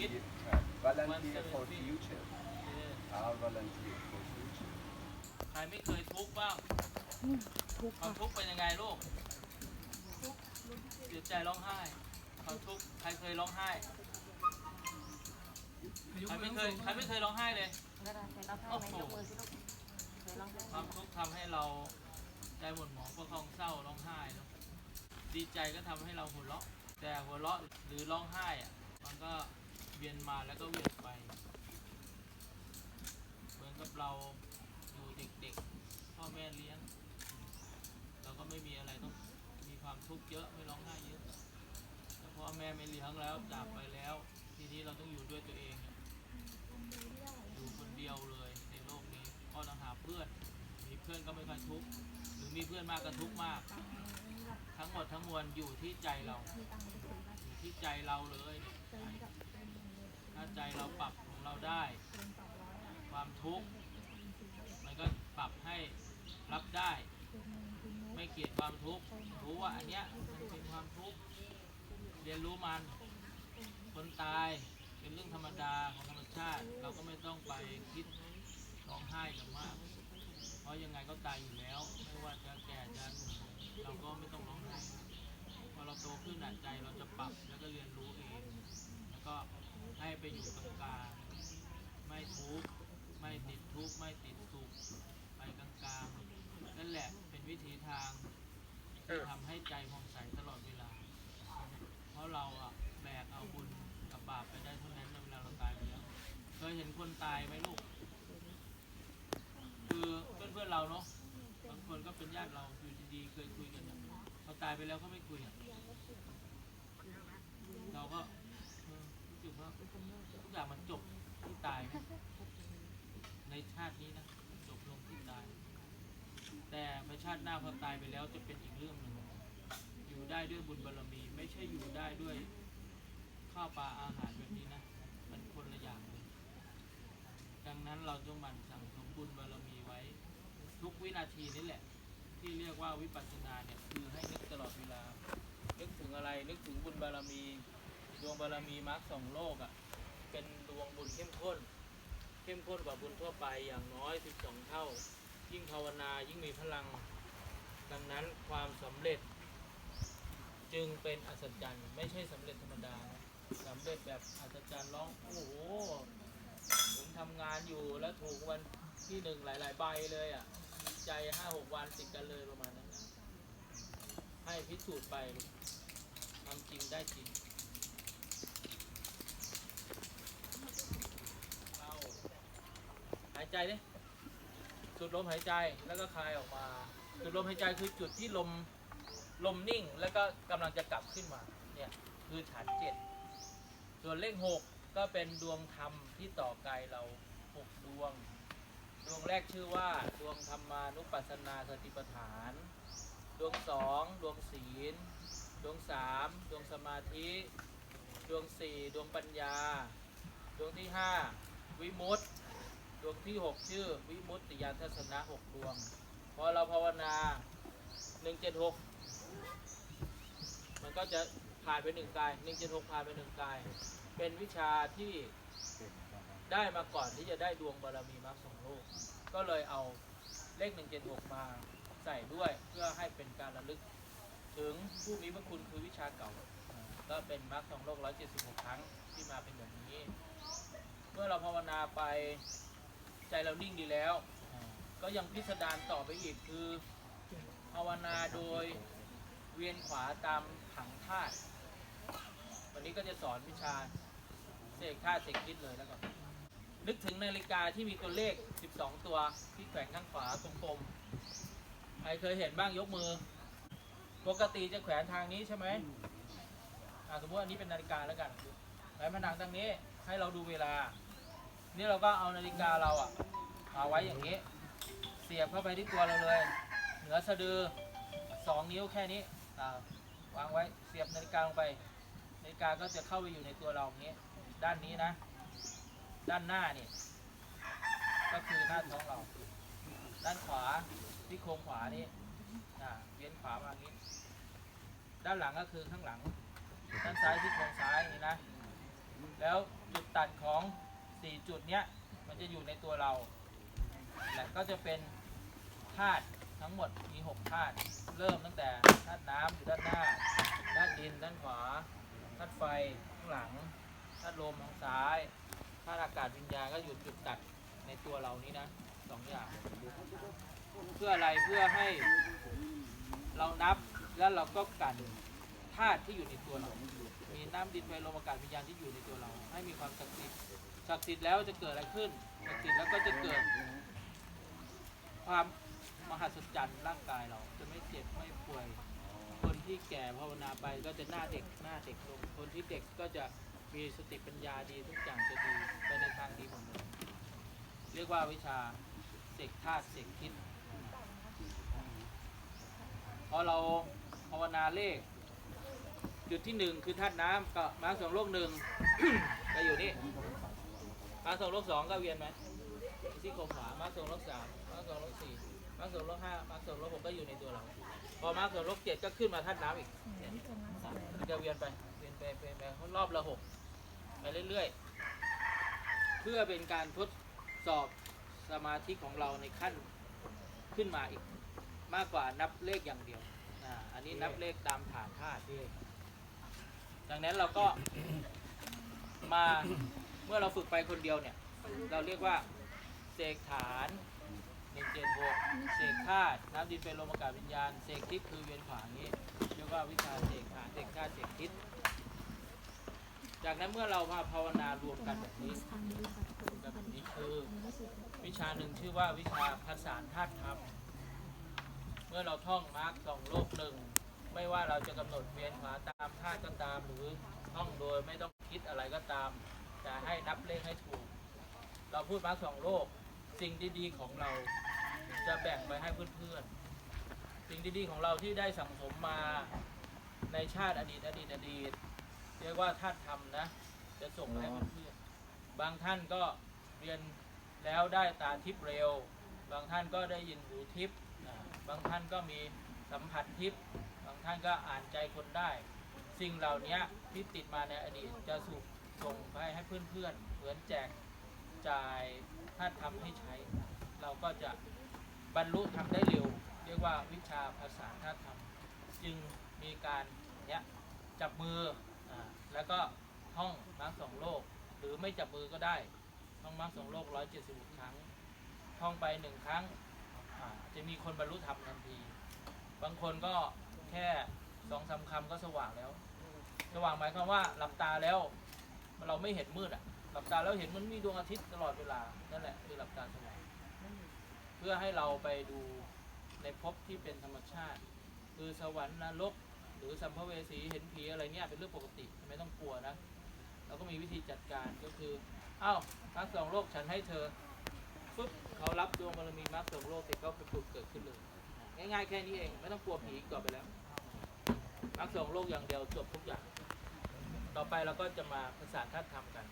คิดครับ volunteer for One future เออ our volunteer for future ใครไม่เคยทุกข์บ้างทุกข์ความค่ะทุกข์เป็นยังไงลูกเสียใจร้องไห้ความทุกข์ใครเคยร้องไห้ใครไม่เคยใครไม่เคยร้องไห้เลยแล้วเราเคยร้องไห้ไหมยกมือสิลูกเคยร้องไห้ความทุกข์ทำให้เราใจหม่นหมองประคองเศร้าร้องไห้เนอะดีใจก็ทำให้เราหัวเราะ แต่หัวเราะหรือร้องไห้อะมันก็ เวียนมาแล้วก็เวียนไป เหมือนกับเราอยู่เด็กๆ พ่อแม่เลี้ยง เราก็ไม่มีอะไรต้องมีความทุกข์เยอะไม่ร้องไห้เยอะแต่พ่อแม่ไม่เลี้ยงแล้วจากไปแล้ว ทีนี้เราต้องอยู่ด้วยตัวเองอยู่คนเดียวเลยในโลกนี้ก็ต้องหาเพื่อน มีเพื่อนก็ไม่ค่อยทุกข์หรือมีเพื่อนมากก็ทุกข์มาก ทั้งหมดทั้งมวลอยู่ที่ใจเรา อยู่ที่ใจเราเลยเนี่ย ถ้าใจเราปรับของเราได้ ความทุกข์มันก็ปรับให้รับได้ ไม่เกลียดความทุกข์รู้ว่าอันเนี้ยมันเป็นความทุกข์เรียนรู้มัน คนตายเป็นเรื่องธรรมดาของธรรมชาติ เราก็ไม่ต้องไปคิดร้องไห้กันมาก เพราะยังไงก็ตายอยู่แล้ว ไม่ว่าจะแก่จะหนุ่มเราก็ไม่ต้องร้องไห้พอเราโตขึ้น อยู่กลางกลางไม่ทุกข์ไม่ติดทุกข์ไม่ติดสุขไปกลางกลางนั่นแหละเป็นวิธีทางที่ทำให้ใจผ่องใสตลอดเวลา เพราะเราอะแบกเอาบุญกับบาปไปได้เท่านั้นเวลาเราตายไปแล้วเคยเห็นคนตายไหมลูกคือเพื่อนเพื่อนเราเนาะบางคนก็เป็นญาติเราอยู่ดีๆเคยคุยกันเขาตายไปแล้วก็ไม่คุยอะเราก็ ทุกอย่างมันจบที่ตายนะในชาตินี้นะจบลงที่ตาย แต่ในชาติหน้าพอตายไปแล้วจะเป็นอีกเรื่องหนึ่งอยู่ได้ด้วยบุญบารมี ไม่ใช่อยู่ได้ด้วยข้าวปลาอาหารแบบนี้นะ มันคนละอย่างเลยดังนั้นเราจงหมั่นสั่งสมบุญบารมีไว้ ทุกวินาทีนี่แหละ ที่เรียกว่าวิปัสสนาเนี่ยคือให้นึกตลอดเวลานึกถึงอะไรนึกถึงบุญบารมี ดวงบารมีมรรคสองโลกอะ่ะเป็นดวงบุญเข้มข้น เข้มข้นกว่าบุญทั่วไปอย่างน้อย12เท่า ยิ่งภาวนายิ่งมีพลัง ดังนั้นความสำเร็จ จึงเป็นอัศจรรย์ไม่ใช่สำเร็จธรรมดานะสำเร็จแบบอัศจรรย์ร้องโอ้โหผมทำงานอยู่แล้วถูกวันที่หนึ่งหลาย ๆ ใบเลยอะใจห้าหกวันติดกันเลยประมาณนั้นนะให้พิสูจน์ไปทำจริงได้จริงเอาหาย ใจดิสูดลมหายใจแล้วก็คลายออกมาสูดลมหายใจคือจุดที่ลมลมนิ่งแล้วก็กำลังจะกลับขึ้นมาเนี่ยคือฐานเจ็ดส่วนเลขหกก็เป็นดวงธรรมที่ต่อกายเราหกดวง ดวงแรกชื่อว่าดวงธรรมานุปัสสนาสติปัฏฐาน ดวงสองดวงศีล ดวงสามดวงสมาธิ ดวงสี่ดวงปัญญา ดวงที่ห้าวิมุตติ ดวงที่หกชื่อ วิมุตติยานทัศนะหกดวง พอเราภาวนาหนึ่งเจ็ดหกมันก็จะผ่านไปหนึ่งกายหนึ่งเจ็ดหกผ่านไปหนึ่งกาย เป็นวิชาที่ได้มาก่อนที่จะได้ดวงบารมีมรรคสองโลก ก็เลยเอาเลข 176 มาใส่ด้วยเพื่อให้เป็นการระลึก ถึงผู้มีพระคุณคือวิชาเก่า ก็เป็นมรรคสองโลก 176 ครั้งที่มาเป็นแบบนี้ เมื่อเราภาวนาไป ใจเรานิ่งดีแล้ว ก็ยังพิสดารต่อไปอีกคือภาวนาโดยเวียนขวาตามผังธาตุวันนี้ก็จะสอนวิชาเสกท่าเสกคิดเลยแล้วก็นึกถึงนาฬิกาที่มีตัวเลข 12 ตัวที่แขวนข้างขวากลมๆใครเคยเห็นบ้างยกมือ ปกติจะแขวนทางนี้ใช่ไหมสมมติอันนี้เป็นนาฬิกาแล้วกันแขวนผนังตรงนี้ให้เราดูเวลา นี่เราก็เอานาฬิกาเราอะมาไว้อย่างนี้ เสียบเข้าไปที่ตัวเราเลย เหนือสะดือสองนิ้วแค่นี้วางไว้เสียบนาฬิกาลงไป นาฬิกาก็จะเข้าไปอยู่ในตัวเราอย่างนี้ ด้านนี้นะ ด้านหน้านี่ก็คือหน้าท้องเรา ด้านขวาที่โครงขวานี่เวียนขวามาอย่างนี้ ด้านหลังก็คือข้างหลัง ด้านซ้ายที่โครงซ้ายนี่นะ แล้วจุดตัดของ สี่จุดเนี้ยมันจะอยู่ในตัวเรา และก็จะเป็นธาตุทั้งหมดมีหกธาตุเริ่มตั้งแต่ธาตุน้ำอยู่ด้านหน้าธาตุดินด้านขวาธาตุไฟข้างหลังธาตุลมทางซ้ายธาตุอากาศวิญญาณก็อยู่จุดตัดในตัวเรานี้นะสองอย่าง เพื่ออะไรเพื่อให้เรานับแล้วเราก็กันธาตุที่อยู่ในตัวเรา มีน้ำดินไฟลมอากาศวิญญาณที่อยู่ในตัวเรา ให้มีความศักดิ์สิทธิ์ ศักดิ์สิทธิ์แล้วจะเกิดอะไรขึ้นศักดิ์สิทธิ์แล้วก็จะเกิด ความมหัศจรรย์ร่างกายเรา จะไม่เจ็บไม่ป่วย คนที่แก่ภาวนาไปก็จะหน้าเด็กหน้าเด็กลง คนที่เด็กก็จะมีสติปัญญาดีทุกอย่างจะดีไปในทางดีหมดเลยเรียกว่าวิชาเสกธาตุเสกคิดพอเราภาวนาเลข จุดที่หนึ่งคือธาตุน้ำก็มาสองโลกหนึ่งก็อยู่นี่ มาสองลกสองก็เวียนไหมที่โครงขวามาสองลกสามมาสองลกสี่มาสองลกห้ามาสองลกหกก็อยู่ในตัวเรา พอมาสองลกเจ็ดก็ขึ้นมาธาตุน้ำอีกเนี่ยมันจะเวียนไปเวียนไปเวียนไปรอบละหกไปเรื่อยๆ เพื่อเป็นการทดสอบสมาธิของเราในขั้นขึ้นมาอีก มากกว่านับเลขอย่างเดียวอ่าอันนี้นับเลขตามฐานธาตุดังนั้นเราก็มา มื่อเราฝึกไปคนเดียวเนี่ย เราเรียกว่าเสกฐานหนึ่งเจ็ดหกเสกธาตุน้ำดินเป็นลมอากาศวิญญาณเสกทิศคือเวียนขวาอย่างนี้เรียกว่าวิชาเสกฐานเสกธาตุเสกทิศจากนั้นเมื่อเรามาภาวนารวมกันแบบนี้รวมกันแบบนี้คือวิชาหนึ่งชื่อว่าวิชาภาษาธาตุธรรมเมื่อเราท่องมาร์กสองโลกหนึ่งไม่ว่าเราจะกำหนดเวียนขวาตามธาตุก็ตาม หรือท่องโดยไม่ต้องคิดอะไรก็ตาม แต่ให้นับเลขให้ถูก เราพูดมาสองโลก สิ่งดีๆของเราจะแบ่งไปให้เพื่อนๆ สิ่งดีๆของเราที่ได้สั่งสมมาในชาติอดีตอดีตอดีต เรียกว่าธาตุธรรมนะ จะส่งไปให้เพื่อนๆ บางท่านก็เรียนแล้วได้ตาทิพย์เร็ว บางท่านก็ได้ยินหูทิพย์บางท่านก็มีสัมผัสทิพย์บางท่านก็อ่านใจคนได้ สิ่งเหล่านี้ที่ติดมาในอดีตจะสูก ส่งไปให้เพื่อนๆ เหมือนแจกจ่ายถ้าทำให้ใช้ เราก็จะบรรลุทำได้เร็ว เรียกว่าวิชาภาษาท่าธรรมจึงมีการเนี้ยจับมืออแล้วก็ท่องมาร์คสองโลก หรือไม่จับมือก็ได้ท่องมาร์คสองโลกร้อยเจ็ดสิบครั้ง ท่องไปหนึ่งครั้งจะมีคนบรรลุธรรมทันที บางคนก็แค่สองสามคำก็สว่างแล้ว สว่างหมายความว่าหลับตาแล้ว เราไม่เห็นมืดอะหลับตาแล้วเห็นมันมีดวงอาทิตย์ตลอดเวลานั่นแหละคือหลับตาสว่างเพื่อให้เราไปดูในภพที่เป็นธรรมชาติ คือสวรรค์นรกหรือสัมภเวสีเห็นผีอะไรเนี่ยเป็นเรื่องปกติไม่ต้องกลัวนะเราก็มีวิธีจัดการก็คืออ้าวมาร์คสองโลกฉันให้เธอปุ๊บเขารับดวงบารมีมาร์คสองโลกเสร็จก็ไปปลุกเกิดขึ้นเลยง่ายๆแค่นี้เองไม่ต้องกลัวผีอีกต่อไปแล้วมาร์คสองโลกอย่างเดียวจบทุกอย่าง ต่อไปเราก็จะมาภาษานธาตุธรรมกัน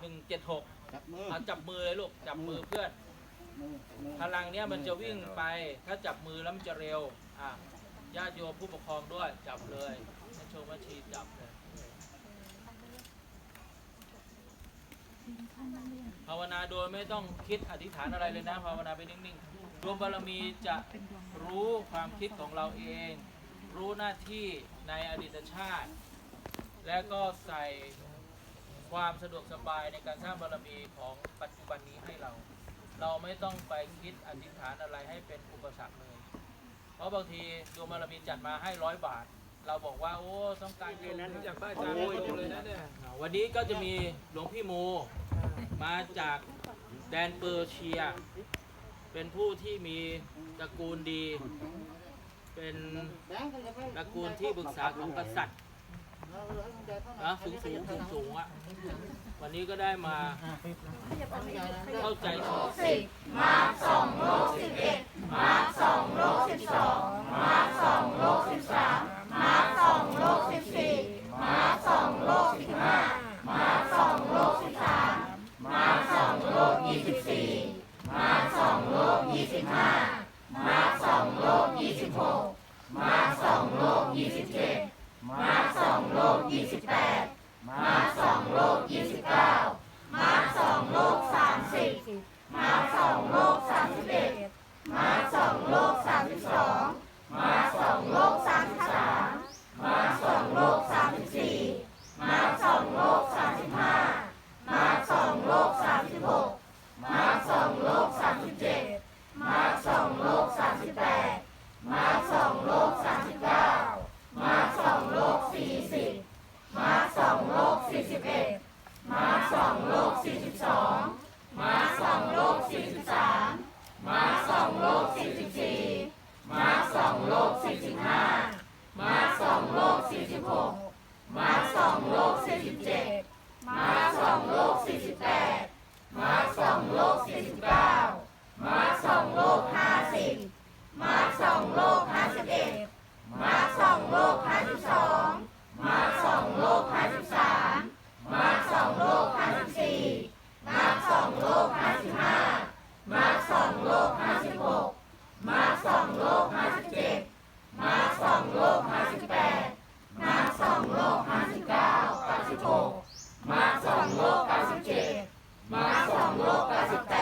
หนึ่งเจ็ดหกจับมือเอาจับมือเลยลูกจับมือเพื่อน มือมือพลังเนี้ยมันจะวิ่งไป ถ้าจับมือแล้วมันจะเร็ว อะญาติโยมผู้ปกครองด้วย จับเลยแม่โชว์แม่ชีจับเลย ภาวนาโดยไม่ต้องคิดอธิษฐานอะไรเลยนะ ภาวนาไปนิ่งๆดวงบารมีจะรู้ความคิดของเราเอง รู้หน้าที่ในอดีตชาติ และก็ใส่ความสะดวกสบายในการสร้างบารมีของปัจจุบันนี้ให้เรา เราไม่ต้องไปคิดอธิษฐานอะไรให้เป็นอุปสรรคเลย เพราะบางทีดวงบารมีจัดมาให้ร้อยบาท เราบอกว่าโอ้ต้องการแค่นั้นอยากได้จานเลยนะเนี่ยวันนี้ก็จะมีหลวงพี่โมมาจากแดนเปอร์เชีย เป็นผู้ที่มีตระกูลดี เป็นตระกูลที่ปรึกษาของกษัตริย์ สูงสูงสูงสูงอะ วันนี้ก็ได้มาเข้าใจสิมาสองโลกสิบเอ็ดมาสองโลกสิบสองมาสองโลกสิบสาม สองโลกเก้าสิบเจ็ดมาสองโลกเก้าสิบแปด